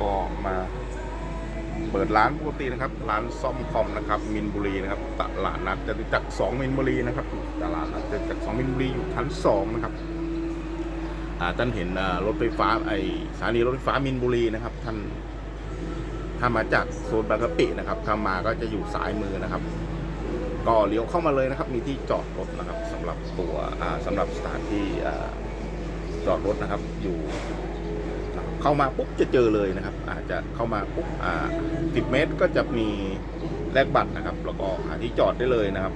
ก็มาเปิดร้านปกตินะครับ ร้านซ่อมคอมนะครับมินบุรีนะครับตลาดนัดจตุจักรสองมินบุรีนะครับตลาดนัดจตุจักรสองมินบุรีอยู่ชั้นสองนะครับท่านเห็นรถไฟฟ้าไอสถานีรถไฟฟ้ามินบุรีนะครับ ท่านถ้ามาจากโซนบางกะปินะครับถ้ามาก็จะอยู่ซ้ายมือนะครับ ก็เลี้ยวเข้ามาเลยนะครับ มีที่จอดรถนะครับสำหรับตัวอ่าสำหรับสถานที่จอดรถนะครับ อยู่ เข้ามาปุ๊บจะเจอเลยนะครับ อาจจะเข้ามาปุ๊บอ่าสิบเมตรก็จะมีแลกบัตรนะครับ แล้วก็หาที่จอดได้เลยนะครับ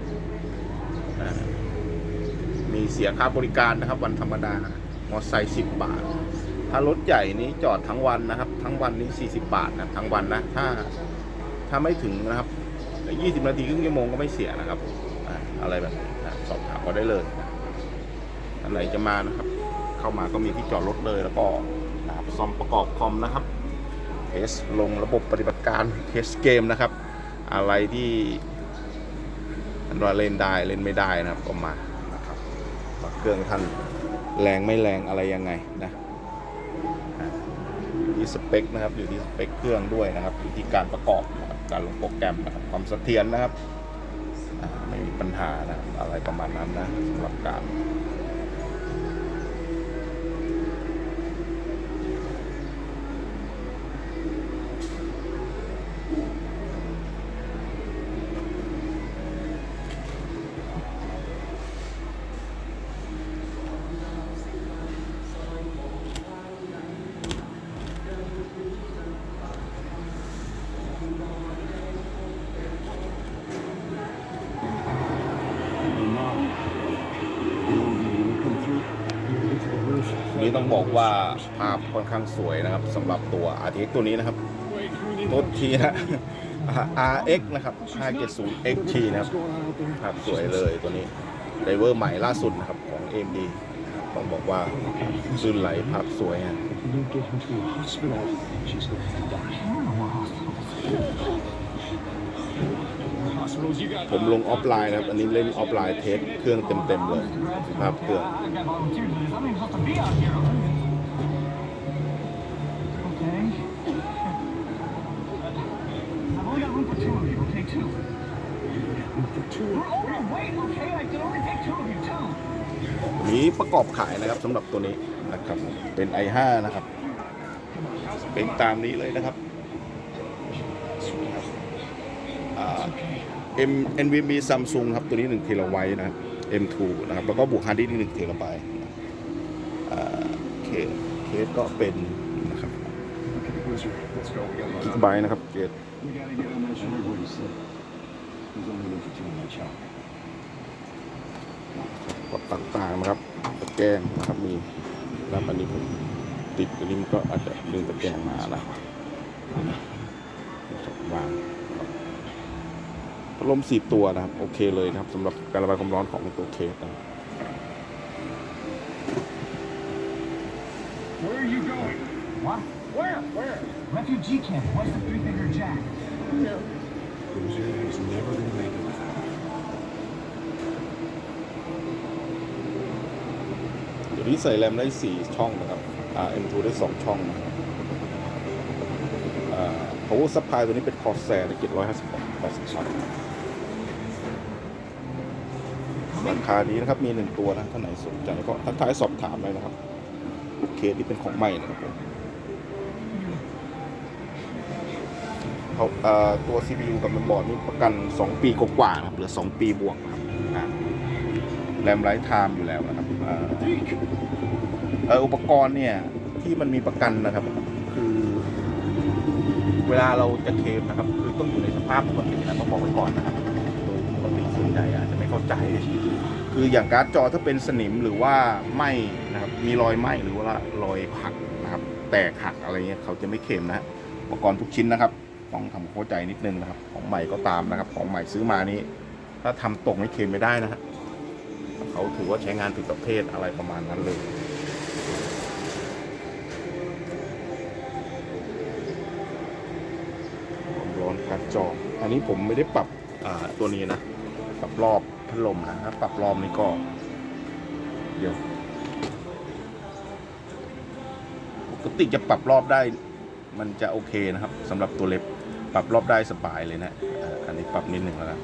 มีเสียค่าบริการนะครับ วันธรรมดามอเตอร์ไซค์สิบบาท ถ้ารถใหญ่นี้จอดทั้งวันนะครับ ทั้งวันนี้สี่สิบบาทนะทั้งวันนะถ้าถ้าไม่ถึงนะครับยี่สิบนาทีครึ่งชั่วโมงก็ไม่เสียนะครับอะไรแบบนี้นะสอบถามก็ได้เลยนะอันไหนจะมานะครับ เข้ามาก็มีที่จอดรถเลยแล้วก็ ครับซ่อมประกอบคอมนะครับเทสลงระบบปฏิบัติการเทสเกมนะครับ อะไรที่อันว่าเล่นได้เล่นไม่ได้นะครับก็มานะครับเครื่องท่านแรงไม่แรงอะไรยังไงนะอยู่ที่สเปคนะครับอยู่ที่สเปคเครื่องด้วยนะครับอยู่ที่การประกอบนะบการลงโปรแกรมนะครับความเสถียรนะครับไม่มีปัญหานะอะไรประมาณนั้นนะสำหรับการ นี้ต้องบอกว่าภาพค่อนข้างสวยนะครับสำหรับตัว RTX ตัวนี้นะครับตัวทีนะ RX นะครับ 570 XT นะครับภาพสวยเลยตัวนี้ไดเวอร์ใหม่ล่าสุดนะครับของ AMD ต้องบอกว่าลื่นไหลภาพสวยฮะผมลงออฟไลน์นะครับ อันนี้เล่นออฟไลน์เทสเครื่องเต็มๆเลยภาพเครื่อง I got volunteered for this. I'm not even supposed to be out here. Okay. I've only got room for two of you. Okay, two. for two. We're overweight. Okay, I can only take two of you. Two. นี้ประกอบขายนะครับสำหรับตัวนี้นะครับ เป็น i5 นะครับ เป็นตามนี้เลยนะครับอ่า M NVMe Samsung ครับ ตัวนี้1เทราไบต์นะครับ M2 นะครับ แล้วก็บวกฮาร์ดดิสก์อีก1เทราไบต์อ่าเคส เคสก็เป็นนะครับกิกไบนะครับเกส We gotta get on that shore. What he said. He's only room for two in that chopper. กดต่างๆนะครับตะแกรงนะครับมีแล้วอันนี้ผมติดอันนี้มันก็อาจจะดึงตะแกรงมานะวางพัดลมสี่ตัวนะครับ โอเคเลยนะครับสำหรับการระบายความร้อนของตัวเคสนะครับ Where are you going? What? Where? Where? Refugee camp. What's the three-finger jack? Wizard is never gonna make it without you. เดี๋ยวนี้ใส่แรมได้ 4 ช่องนะครับอ่า M2 ได้ 2 ช่องนะครับอ่า power supply ตัวนี้เป็น Corsair ใน756 80วัตต์ราคานี้นะครับ มี 1 ตัวนะท่านไหนสนใจก็ทักทายสอบถามเลยนะครับ เคสที่เป็นของใหม่นะครับผม เขาตัว CPU กับ mainboard นี่ประกัน 2 ปีกว่าๆนะครับเหลือ 2 ปีบวกนะครับแรมไลท์ไทม์อยู่แล้วนะครับอุปกรณ์เนี่ยที่มันมีประกันนะครับ คือเวลาเราจะเคมนะครับ คือต้องอยู่ในสภาพปกตินะต้องบอกไว้ก่อนนะครับโดยปกติส่วนใหญ่อาจจะไม่เข้าใจ คืออย่างการ์ดจอถ้าเป็นสนิมหรือว่าไหมนะครับ มีรอยไหมหรือว่ารอยหักนะครับ แตกหักอะไรเงี้ยเขาจะไม่เคลมนะฮะอุปกรณ์ทุกชิ้นนะครับ ต้องทำความเข้าใจนิดนึงนะครับ ของใหม่ก็ตามนะครับ ของใหม่ซื้อมานี้ ถ้าทำตกไม่เคลมไม่ได้นะฮะเขาถือว่าใช้งานผิดประเภทอะไรประมาณนั้นเลยร้อนกร์ดจออันนี้ผมไม่ได้ปรับตัวนี้นะปรับรอบพัดลมนะถ้าปรับรอบนี้ก็ เดี๋ยวปกติจะปรับรอบได้ มันจะโอเคนะครับสำหรับตัวเล็บ ปรับรอบได้สบายเลยนะ อันนี้ปรับนิดหนึ่งแล้วกัน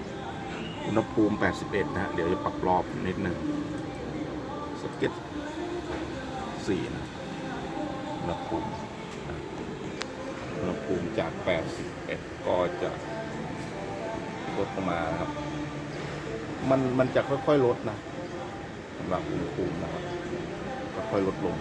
อุณหภูมิ 81นะฮะเดี๋ยวจะปรับรอบนิดหนึ่งสเก็ต4นะอุณหภูมิอุณหภูมิจาก 81 ก็จะลดลงมาครับ มันมันจะค่อยๆลดนะสำหรับอุณหภูมินะครับค่อยๆลดลง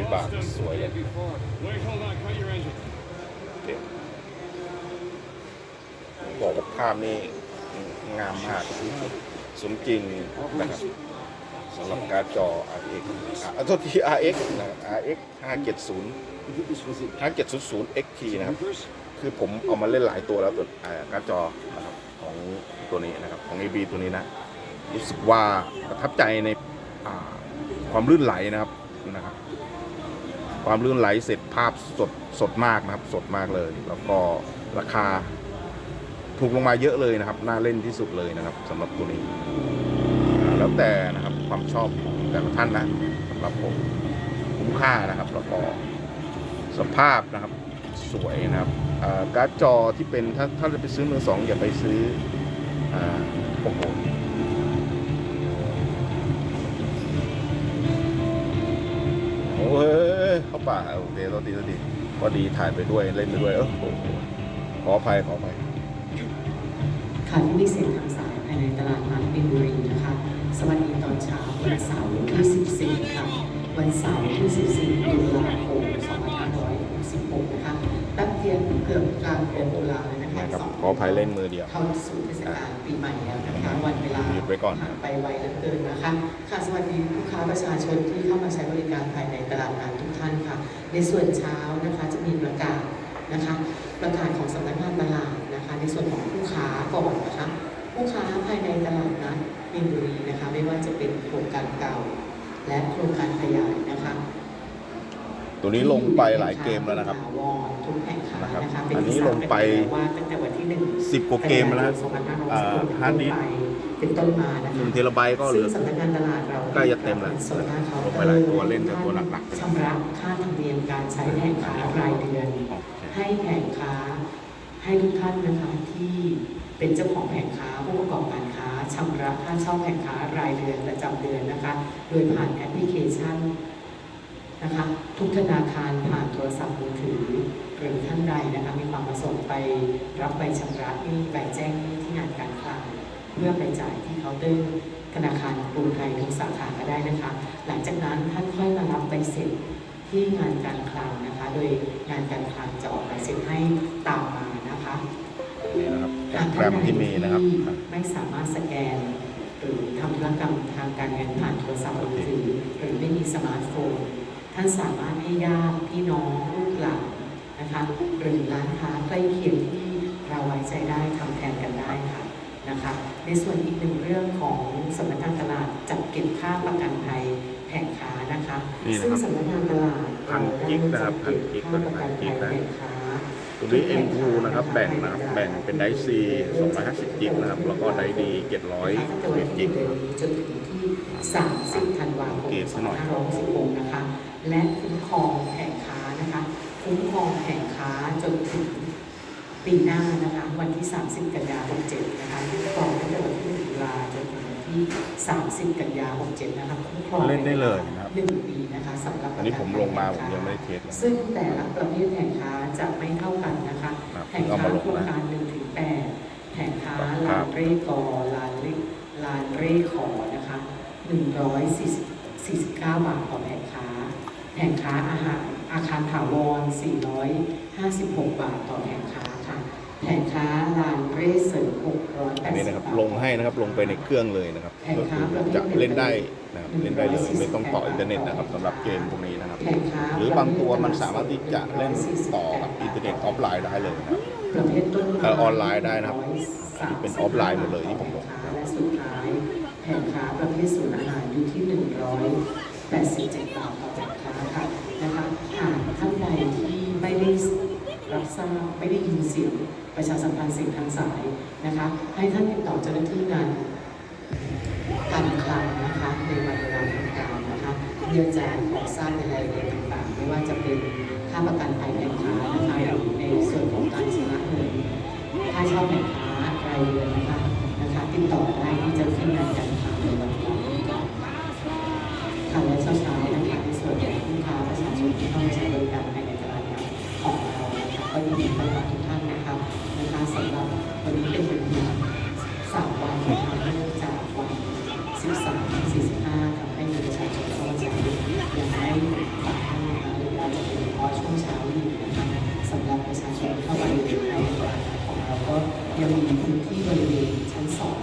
วิบากสวยเลยบอกว่าภาพนี่งามมากสมจริงนะครับสำหรับการ์ดจอ RX อะโทษที RX นะ RX 570 5700 XT นะครับ คือผมเอามาเล่นหลายตัวแล้วตัวการ์ดจอนะครับของตัวนี้นะครับ ของ AB ตัวนี้นะ รู้สึกว่าประทับใจในความลื่นไหลนะครับนะครับ ความลื่นไหลเสร็จภาพสดสดมากนะครับ สดมากเลย แล้วก็ราคาถูกลงมาเยอะเลยนะครับ น่าเล่นที่สุดเลยนะครับสำหรับตัวนี้ แล้วแต่นะครับความชอบของแต่ละท่านนะสำหรับผมคุ้มค่านะครับ แล้วก็สภาพนะครับสวยนะครับการ์ดจอที่เป็นถ้าถ้าจะไปซื้อมือสองอย่าไปซื้ออ่าโอ้โหโอ้ย เข้าป่าโอเคตัวดีตัวดีก็ดีถ่ายไปด้วยเล่นไปด้วยเออโอ้โหขออภัยขออภัยค่ะที่มีเสียงทางสายภายในตลาดนัดบินบุรีนะคะ สวัสดีตอนเช้าวันเสาร์ที่14ค่ะ วันเสาร์ที่14ตุลาคม2566นะคะ แป๊บเดียวเกือบกลางเดือนตุลาแล้วนะคะนะครับสงขออภัยเล่นมือเดียวเข้าสู่เทศกาลปีใหม่แล้วนะคะวันเวลาหยุดไว้ก่อนผ่านไปไวเหลือเกินนะคะค่ะสวัสดีลูกค้าประชาชนที่เข้ามาใช้บริการภายในตลาดนัดทุกท่านค่ะ ในส่วนเช้านะคะจะมีประกาศนะคะประกาศของสำนักงานตลาดนะคะ ในส่วนของผู้ค้าก่อนนะคะผู้ค้าภายในตลาดนัดมินบุรีนะคะ ไม่ว่าจะเป็นโครงการเก่า และโครงการขยายนะคะ ตัวนี้ลงไปหลายเกมแล้วนะครับถาวรทุกแห่งค้านะครับนะคะเป็อันนี้ที่ทราบลงไปกันแล้วว่าตั้งแต่วันที่หนึ่งสิบกว่าเกมแล้วนะอ่าฮาร์ดดิสก์เป็นต้นมานะคะหนึ่งเทราไบต์ก็เหลืซึ่องสำนักงานตลาดเราใกล้จะเต็มแล้วส่วนหน้าเคาน์ลงเตไปอหลายร์ตัวเล่นแต่ตัวหลักๆชำระค่าธรรมเนียมการใช้แผงค้ารายเดือนโอเคให้แผงค้าให้ทุกท่านนะคะที่เป็นเจ้าของแผงค้าผู้ประกอบการค้าชำระค่าเช่าแผงค้ารายเดือนประจำเดือนนะคะ โดยผ่านแอปพลิเคชัน นะคะทุกธนาคารผ่านโทรศัพท์มือถือ หรือท่านใดนะคะมีความประสงค์ไปรับใบชำระหนี้ใบแจ้งหนี้ที่งานการคลังเพื่อไปจ่ายที่เคาน์เตอร์ธนาคารกรุงไทยทุกสาขาก็ได้นะคะ หลังจากนั้นท่านค่อยมารับใบเสร็จที่งานการคลังนะคะ โดยงานการคลังจะออกใบเสร็จให้ตามมานะคะนี่นะครับหากแกรท่านมใดที่มีนะครับที่ไม่สามารถสแกนหรือทำธุรกรรมทางการเงินผ่านโทรศัพท์มือถือหรือไม่มีสมาร์ทโฟน ท่านสามารถให้ญาติพี่น้องลูกหลานนะคะหรือร้านค้าใกล้เคียงที่เราไว้ใจได้ทำแทนกันได้ค่ะนะคะในส่วนอีกหนึ่งเรื่องของสำนักงานตลาดจัดเก็บค่าประกันภัยแผงค้านะคะนี่นะครับซึ่งสำนักงานตลาดพันกิ๊กนะครับพันกิ๊กค่าประกันภัยพันกิ๊กนะแผงค้า ตัวนี้ M2 นะครับแบ่งนะครับแบ่งเป็นไดซี 250 จิกนะครับ แล้วก็ไดดี700ตั้งแต่วันที่หนึ่งจนถึงที่ 30 ธันวาคมเกรดซะหน่อย2566นะคะ และคุ้มครองแผงค้านะคะ คุ้มครองแผงค้าจนถึงปีหน้านะคะ วันที่ 30 กันยา67นะคะคุ้มครองตั้งแต่วันที่1ตุลาจนถึงวัน ที่ 30 กันยา67นะคะคุ้มครองเล่นได้เลยนะครับหนึ่งปีนะคะสำหรับอันนี้ผมลงมาผมยังไม่ได้เทสเลย ซึ่งแต่ละประเภทแผงค้าจะไม่เท่ากันนะคะครับแผงเอาค้ามาลงนะ โครงการหนึ่งถึงแปดแผงค้าครับลานเร่กอลานเร่ลานเร่ขอนะคะหนึ่งร้อยสี่สี่สิบเก้าบาทต่อแผงค้า แผงค้าอาหารอาคารถาวรสี่ร้อยห้าสิบหกบาทต่อแผงค้าค่ะ แผงค้าลานเรเสริม680อันนี้นะครับบาทลงให้นะครับลงไปในเครื่องเลยนะครับก็คือจะเล่นได้นะครับเล่นได้เลยไม่ต้องต่ออินเทอร์เน็ตนะครับสำหรับเกมพวกนี้นะครับแผงค้าหรือบางตัวมันสามารถที่จะเล่นต่อกับอินเทอร์เน็ตออฟไลน์ได้เลยนะครับประเภทต้นไม้เอ่อออนไลน์ได้นะครับอันนี้เป็นออฟไลน์หมดเลยที่ผมบอกและสุดท้ายแผงค้าประเภทศูนย์อาหารอยู่ที่ 187บาทต่อแผงค้าค่ะนะคะหากท่านใดที่ไม่ได้รับทราบไม่ได้ยินเสียง ประชาสัมพันธ์สียงทางสายนะคะ ให้ท่านติดต่อเจ้าหน้าที่งานการคลังนะคะในวันเวลาทำการนะคะเพื่อจะขอทราบในรายละเอียดต่างๆ ไม่ว่าจะเป็นค่าประกันภัยแผงค้านะคะในส่วนของการชำระเงินค่าเช่าแผงค้ารายเดือนนะคะนะคะ ติดต่อได้ที่เจะขึ้นงานการคลังในวัน จะมีพื้นที่บริเวณชั้นสอง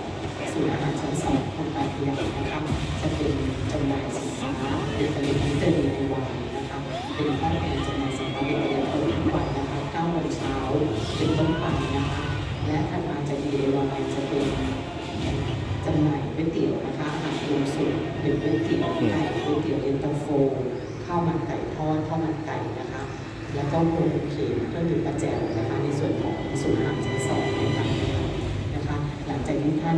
ศูนย์อาหารชั้นสองโครงการขยายนะคะจะเป็นจำหน่ายสินค้าเป็นผลิตภัณฑ์เตอร์ในวันนะคะเป็นห้องการจำหน่ายสินค้าเป็นผลิตภัณฑ์ทุกวันนะคะ9โมงเช้าเป็นต้นไปนะคะและถัดมาจาก DIY จะเป็นจำหน่ายก๋วยเตี๋ยวนะคะอาหารรวมสุดเป็นก๋วยเตี๋ยวไก่ก๋วยเตี๋ยวเย็นตาโฟข้าวมันไก่ทอดข้าวมันไก่นะคะแล้วก็โคเคนเครื่องดื่มกระแจวนะคะในส่วนของศูนย์อาหารชั้นสองนะคะ หลังจากที่ท่าน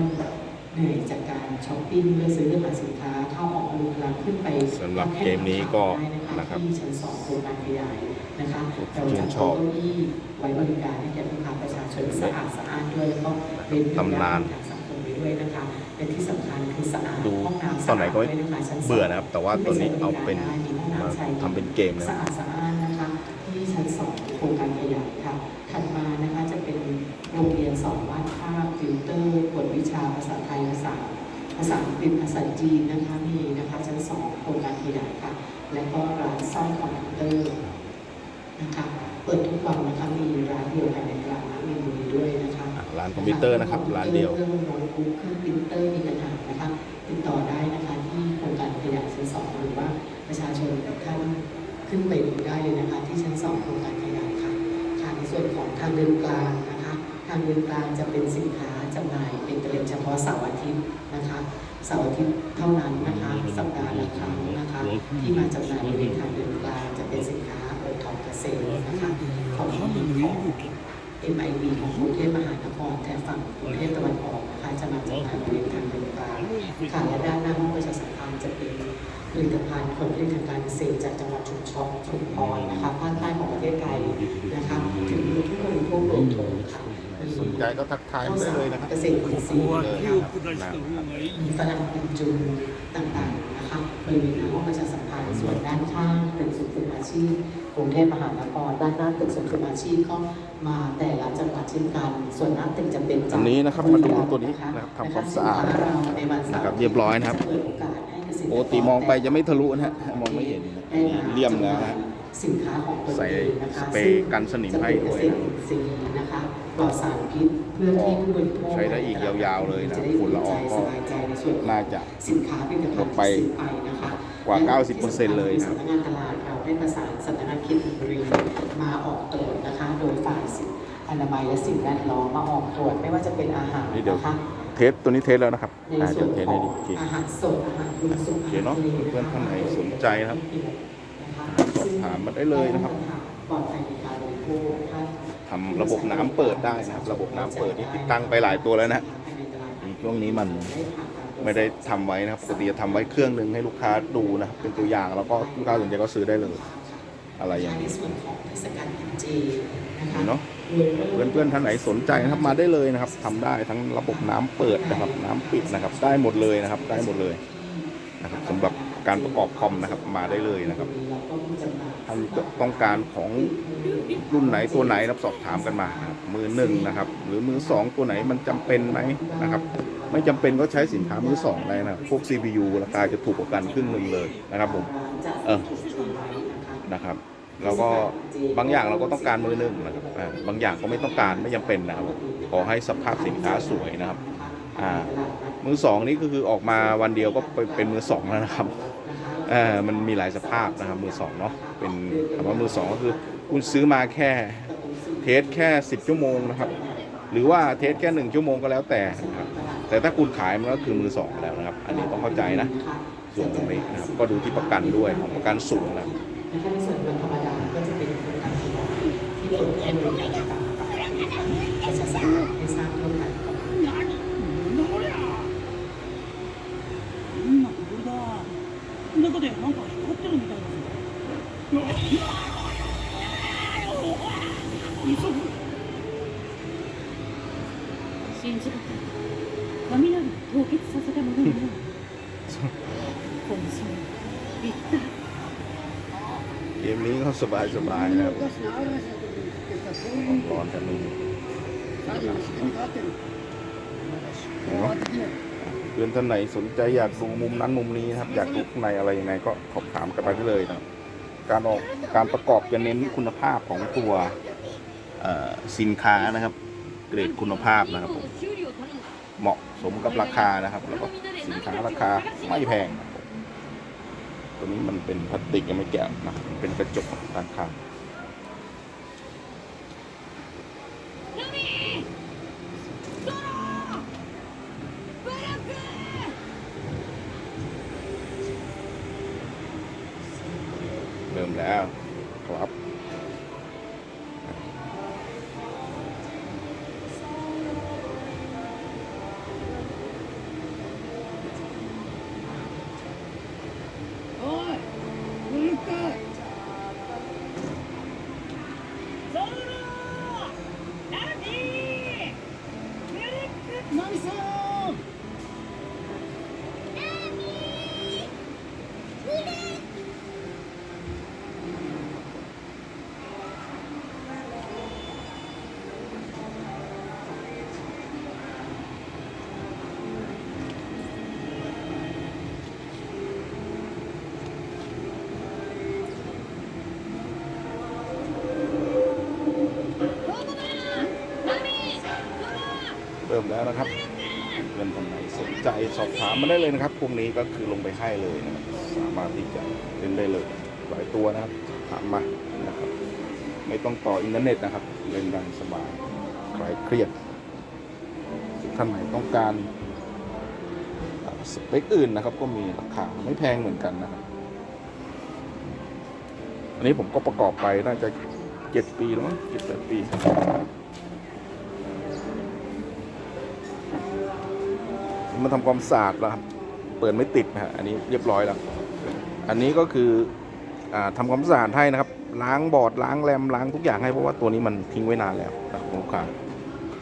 เหนื่อยจากการช้อปปิ้งเลือกซื้อเลือกหาสินค้าเข้าออกบริการขึ้นไปสำหรับเกมนี้ก็ได้นะคะนะครับที่ชั้นสองโครงการขยายนะคะเราชื่จะนชเก้าอบอี้ไว้บริการให้แก่ลูกค้าประชาชนสะอาดสะอาดด้วยแล้วก็เป็นตำนานทางสังคมไปด้วยนะคะและที่สำคัญคือสะอาดดูห้องน้ำตอนไหนก็สะอาดด้วยนะคะชั้สงเบื่อนะครับ แต่ว่าตัวนี้เอาเป็นได้มีห้องมาน้ำชายหญิงทำเป็นเกมนะสะอาดสะอาดนะคะที่ชั้นสองโครงการขยายค่ะถัดมานะคะจะเป็นโรงเรียนสอนวาดภาพ ฟิลเตอร์กวดวิชาภาษาไทยภาษาภาษาอังกฤษภาษาจีนนะคะมีนะคะชั้นสองโครงการขยายค่ะ และก็ร้านซ่อมคอมพิวเตอร์นะคะเปิดทุกวันนะคะมีร้านเดียวภายในตลาดนัดมีบุรีด้วยนะคะร้านคอมพิวเตอร์นะครับร้านเดียวเครื่องโน้ตบุ๊กเครื่องปรินเตอร์มีปัญหานะคะติดต่อได้นะคะที่โครงการขยายชั้นสองหรือว่าประชาชนท่านขึ้นไปดูได้เลยนะคะ ที่ชั้นสองโครงการขยายค่ะค่ะในส่วนของทางเดินกลาง ทางเดินกลางจะเป็นสินค้าจำหน่ายเป็นเตรียมเฉพาะเสาร์อาทิตย์นะคะเสาร์อาทิตย์เท่านั้นนะคะสัปดาห์ละครั้งนะคะที่มาจำหน่ายบริเวณทางเดินกลางจะเป็นสินค้าโอท็อปเกษตรนะคะของของ MIB ของกรุงเทพมหานครแต่ฝั่งกรุงเทพตะวันออกนะคะจะมาจำหน่ายบริเวณทางเดินกลางค่ะและด้านหน้าห้องประชาสัมพันธ์จะเป็นผลิตภัณฑ์ผลผลิตทางการเกษตรจากจังหวัดชุมพรชุมพรนะคะภาคใต้ของประเทศไทยนะคะถึงมือผู้บริโภคโดยตรงค่ะ สน ใจก็ทักทายมาได้เลยนะครับเกษตรอินทรีย์เลยค่ะนะครับมีฝรั่งเป็นจุนต่างๆนะคะบริเวณหน้าห้องประชาสัมพันธ์ส่วนด้านข้างเป็นศูนย์ฝึกอาชีพกรุงเทพมหานครด้านหน้าตึกศูนย์ฝึกอาชีพก็มาแต่ละจังหวัดเช่นกัน ส่วนหน้าตึกจะเป็นจากอันนี้นะครับมาดูตัวนี้นะครับทำความสะอาดสินค้เราในวันเสานะครับร์เรียบร้อยนะครับจเปิดโอกาสให้เกษตรกรปกติมองไปจะไม่ทะลุนะฮะมองไม่เห็นนี่เลี่ยมแล้วนะฮะสินค้าของตนใส่เองนะคะสเปรย์กันสนิมให้ด้วยจะเป็นเกษตรอินทรีย์นะคะ ปลอดสารพิษเพื่อที่ผู้บริโภคใช้ได้อีกยาวๆเลยนะจได้ฝุ่นละอองก็สบายใจในส่วนของน่าจะสินค้าผลิตภัณฑ์ลดไปที่ซื้อไปนะคะกว่าและ90%เลยนะสำนักงานตลาดเราได้ประสานสำนักงานเขตธนบุรีมาออกตรวจนะคะ โดยฝ่ายสิ่งอนามัยและสิ่งแวดล้อมมาออกตรวจไม่ว่าจะเป็นอาหารนี่เดี๋ยวนะคะเทสตัวนี้เทสแล้วนะครับในอ่าส่เดี๋วยวนเทสขอให้งดีอีกทีอาหารสดอาหารปรุงสุกโอเคเนอะอาหารทลเพื่อนๆท่านไหนสนใจนะครับนะคะสอบถามมาได้เลยนะครับปลอดภัยในการบริโภค ท่านทำระบบน้ำเปิดได้นะครับ ระบบน้ำเปิดนี่ติดตั้งไปหลายตัวแล้วนะช่วงนี้มันไม่ได้ทำไว้นะครับปกติจะทำไว้เครื่องหนึ่งให้ลูกค้าดูนะครับเป็นตัวอย่างแล้วก็ลูกค้าสนใจก็ซื้อได้เลย อะไรอย่างในนี้ส่วนของเทศกาลกินเจนะคะเนาะเพื่อนๆท่านไหนสนใจนะครับมาได้เลยนะครับทำได้ทั้งระบบน้ำเปิดนะครับ น้ำปิดนะครับ ได้หมดเลยนะครับ ได้หมดเลยนะครับสำหรับ การประกอบคอมนะครับมาได้เลยนะครับท่านต้องการของรุ่นไหนตัวไหนรับสอบถามกันมานมือหนึ่งนะครับ หรือมือสองตัวไหนมันจำเป็นไหมนะครับ ไม่จำเป็นก็ใช้สินค้ามือสองได้นะพวก CPU ราคาจะถูกกว่ากันครึ่งหนึ่งเลยนะครับผมเออนะครับเราก็บางอย่างเราก็ต้องการมือหนึ่งนะครับบางอย่างก็ไม่ต้องการไม่จำเป็นนะครับขอให้สภาพสินค้าสวยนะครับ อ่า มือสองนี่ก็คือออกมาวันเดียวก็เป็นมือสองแล้วนะครับ ออมันมีหลายสภาพนะครับมือสองเนาะเป็นคำว่ามือสองก็คือคุณซื้อมาแค่เทสแค่ 10 ชั่วโมงนะครับ หรือว่าเทสแค่หนึ่งชั่วโมงก็แล้วแต่นะครับแต่ถ้าคุณขายมันก็คือมือสองแล้วนะครับ อันนี้ต้องเข้าใจนะส่วนตรงนี้นะครับก็ดูที่ประกันด้วยของประกันสูงนะครับนะคะในส่วนวันธรรมดาก็จะเป็นคนต่างจังหวัดที่เปิดให้บริการต่างๆ 中でなんか光ってるみたいです信じがたい雷を凍結させたものよこの空一体 เกมนี้ก็สบายสบายๆนะครับร้อนๆกันนี่ เพื่อนท่านไหนสนใจอยากดูมุมนั้นมุมนี้นะครับ อยากดูข้างในอะไรยังไงก็สอบถามกันไปได้เลยนะครับการออกการประกอบจะเน้นคุณภาพของตัวสินค้านะครับ เกรดคุณภาพนะครับผมเหมาะสมกับราคานะครับ แล้วก็สินค้าราคาไม่แพงตัวนี้มันเป็นพลาสติกยังไม่แกะนะเป็นกระจกด้านข้าง เมแล้วนะครับเพื่อนคนไหนสนใจสอบถามมาได้เลยนะครับพวกนี้ก็คือลงไปให้เลยนะครับสามารถที่จะเล่นได้เลยหลายตัวนะครับถามมานะครับ ไม่ต้องต่ออินเทอร์เน็ตนะครับ เล่นได้สบายคลายเครียดท่านไหนต้องการสเปคอื่นนะครับ ก็มีราคาไม่แพงเหมือนกันนะครับ อันนี้ผมก็ประกอบไปน่าจะเจ็ดปีแล้วมั้งเจ็ดแปดปี มาทำความสะอาดแล้วครับ เปิดไม่ติดนะฮะอันนี้เรียบร้อยแล้ว อันนี้ก็คืออ่าทำความสะอาดให้นะครับ ล้างบอร์ดล้างแรมล้างทุกอย่างให้เพราะว่าตัวนี้มันทิ้งไว้นานแล้วนะครับคุณลูกค้า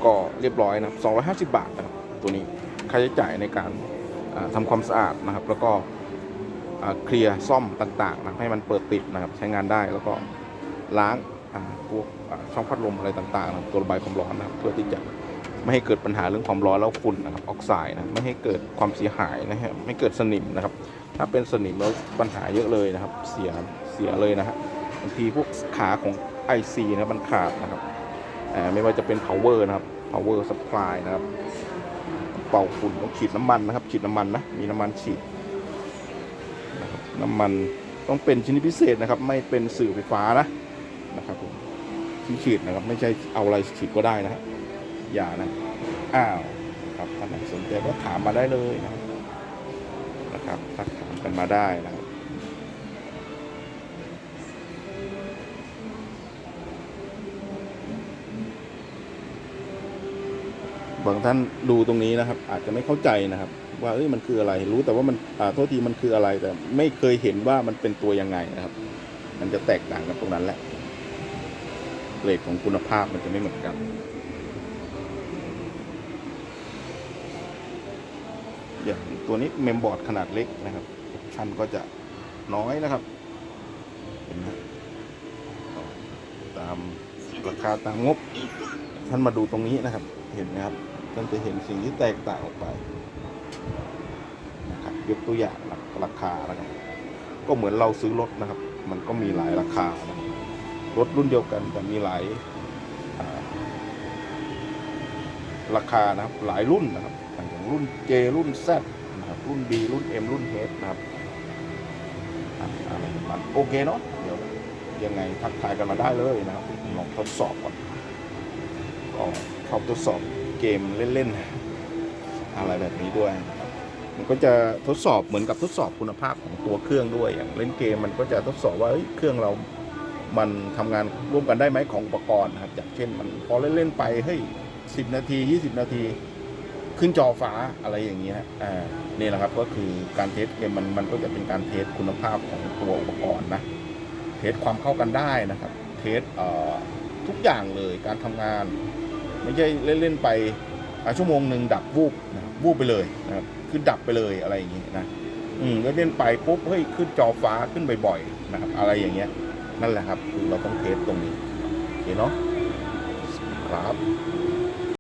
ก็เรียบร้อยนะครับ250บาทนะครับตัวนี้ค่าใช้จ่ายในการอ่าทำความสะอาดนะครับ แล้วก็เคลียร์ซ่อมต่างๆนะให้มันเปิดติดนะครับใช้งานได้แล้วก็ล้างพวกช่องพัดลมอะไรต่างๆนะตัวระบายความร้อนนะครับเพื่อที่จะ ไม่ให้เกิดปัญหาเรื่องความร้อนแล้วฝุ่นนะครับออกไซด์นะไม่ให้เกิดความเสียหายนะฮะไม่เกิดสนิมนะครับ ถ้าเป็นสนิมแล้วปัญหาเยอะเลยนะครับ เสียเสียเลยนะฮะบางทีพวกขาของ IC นะบมันขาดนะครับไม่ว่าจะเป็น power นะครับ power supply นะครับ เป่าฝุ่นต้องฉีดน้ำมันนะครับ ฉีดน้ำมันนะมีน้ำมันฉีดนะครับน้ำมันต้องเป็นชนิดพิเศษนะครับ ไม่เป็นสื่อไฟฟ้านะนะครับผมที่ฉีดนะครับ ไม่ใช่เอาอะไรฉีดก็ได้นะฮะ อย่านะ อ้าวครับท่านไหนสนใจก็ถามมาได้เลยนะครับนะครับทักถามกันมาได้นะครับบางท่านดูตรงนี้นะครับ อาจจะไม่เข้าใจนะครับ ว่าเอ้ยมันคืออะไร รู้แต่ว่ามันอ่าโทษทีมันคืออะไร แต่ไม่เคยเห็นว่ามันเป็นตัวยังไงนะครับ มันจะแตกต่างกันตรงนั้นแหละเกรดของคุณภาพมันจะไม่เหมือนกัน อย่าง ตัวนี้เมมบอร์ดขนาดเล็กนะครับชั้นก็จะน้อยนะครับเห็นไหมตามราคาตามงบ ท่านมาดูตรงนี้นะครับ เห็นไหมครับท่านจะเห็นสิ่งที่แตกต่างออกไปนะครับยกตัวอย่างราคานะครับ ก็เหมือนเราซื้อรถนะครับ มันก็มีหลายราคานะรรถรุ่นเดียวกันแต่มีหลายาราคานะครับหลายรุ่นนะครับอย่างรุ่น J รุ่น Z รุ่น B รุ่น M รุ่น H นะครับโอเคเนาะเดี๋ยวยังไงทักทายกันมาได้เลยนะครับลองทดสอบก่อนก็ชอบทดสอบเกมเล่นๆ อะไรแบบนี้ด้วย มันก็จะทดสอบเหมือนกับทดสอบคุณภาพของตัวเครื่องด้วยอย่างเล่นเกมมันก็จะทดสอบว่าเครื่องเรามันทำงานร่วมกันได้ไหมของอุปกรณ์นะครับอย่างเช่นมันพอเล่นๆไปเฮ้ยสินาที 20 นาที ขึ้นจอฟ้าอะไรอย่างเงี้ยอ่านี่แหละครับก็คือการเทสเกมมันมันก็จะเป็นการเทสคุณภาพของตัวอุปกรณ์นะเทสความเข้ากันได้นะครับ เทสเอ่อทุกอย่างเลยการทำงาน ไม่ใช่เล่นๆไปอะชั่วโมงหนึ่งดับวูบนะวูบไปเลยนะครับคือดับไปเลยอะไรอย่างงี้นะอืมแล้วเล่นไปปุ๊บเฮ้ยขึ้นจอฟ้าขึ้นบ่อยๆนะครับ อะไรอย่างเงี้ยนั่นแหละครับคือเราต้องเทสตรงนี้โอเคเนาะครับ